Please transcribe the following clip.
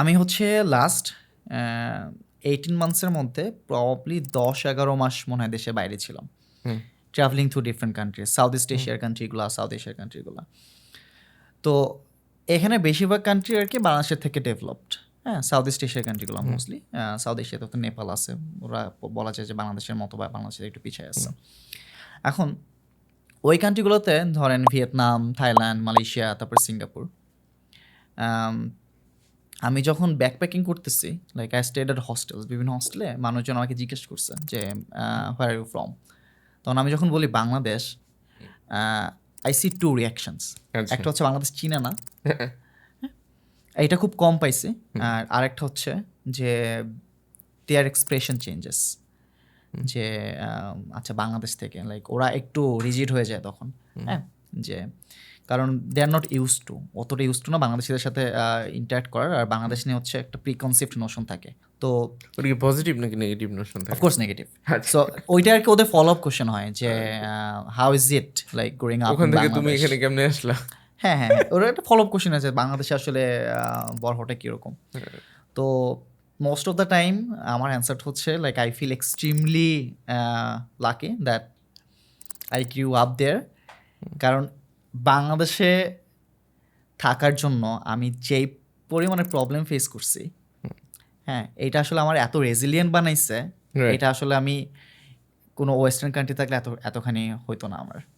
আমি হচ্ছে last eighteen মান্থসের মধ্যে প্রবাবলি দশ এগারো মাস মনে হয় দেশের বাইরে ছিলাম। Travelling through different country south east এশিয়ার কান্ট্রিগুলো সাউথ এশিয়ার কান্ট্রিগুলো তো এখানে বেশিরভাগ কান্ট্রি আর কি বাংলাদেশের থেকে ডেভেলপড হ্যাঁ সাউথ ইস্ট এশিয়ার কান্ট্রিগুলো মোস্টলি সাউথ এশিয়াতে তো নেপাল আছে। ওরা বলা যায় যে বাংলাদেশের মতো বা বাংলাদেশের একটু পিছিয়ে আছে। এখন ওই কান্ট্রিগুলোতে ধরেন ভিয়েতনাম থাইল্যান্ড মালয়েশিয়া তারপর সিঙ্গাপুর। আম, যখন ব্যাকপ্যাকিং করতেছি like I stayed at hostel বিভিন্ন হস্টেলে মানুষজন আমাকে জিজ্ঞেস করছে যে হোয়ার আর ইউ ফ্রম তখন আমি যখন বলি Bangladesh I see two reactions. একটা হচ্ছে বাংলাদেশ চীনা না। এটা খুব কম পাইছি। আর আরেকটা হচ্ছে যে দেয়ার এক্সপ্রেশন চেঞ্জেস যে আচ্ছা বাংলাদেশ থেকে লাইক ওরা একটু রিজিড হয়ে যায় তখন। হ্যাঁ? যে কারণ they are not used to অতটা ইউজ টু না বাংলাদেশিদের সাথে ইন্টারাক্ট করার আর বাংলাদেশ নিয়ে হচ্ছে একটা প্রিকনসেপ্ট নোশন থাকে। তো পজিটিভ নাকি নেগেটিভ নোশন থাকে? Of course negative. সো ওইটা আর কি ওদের ফলো আপ কোশ্চেন হয় যে how is it like growing up ওখান থেকে তুমি এখানে কেমনে আসলা? হ্যাঁ হ্যাঁ হ্যাঁ। ওরা একটা ফলো আপ কোশ্চেন আছে বাংলাদেশে আসলে বড় হটা কীরকম? তো মোস্ট অফ দ্য টাইম আমার অ্যান্সার হচ্ছে like I feel extremely lucky that I grew up there কারণ বাংলাদেশে থাকার জন্য আমি যেই পরিমাণে প্রবলেম ফেস করছি হ্যাঁ এটা আসলে আমার এত রেজিলিয়েন্ট বানাইছে এটা আসলে আমি কোনো ওয়েস্টার্ন কান্ট্রি থাকলে এত এতখানি হইতো না আমার।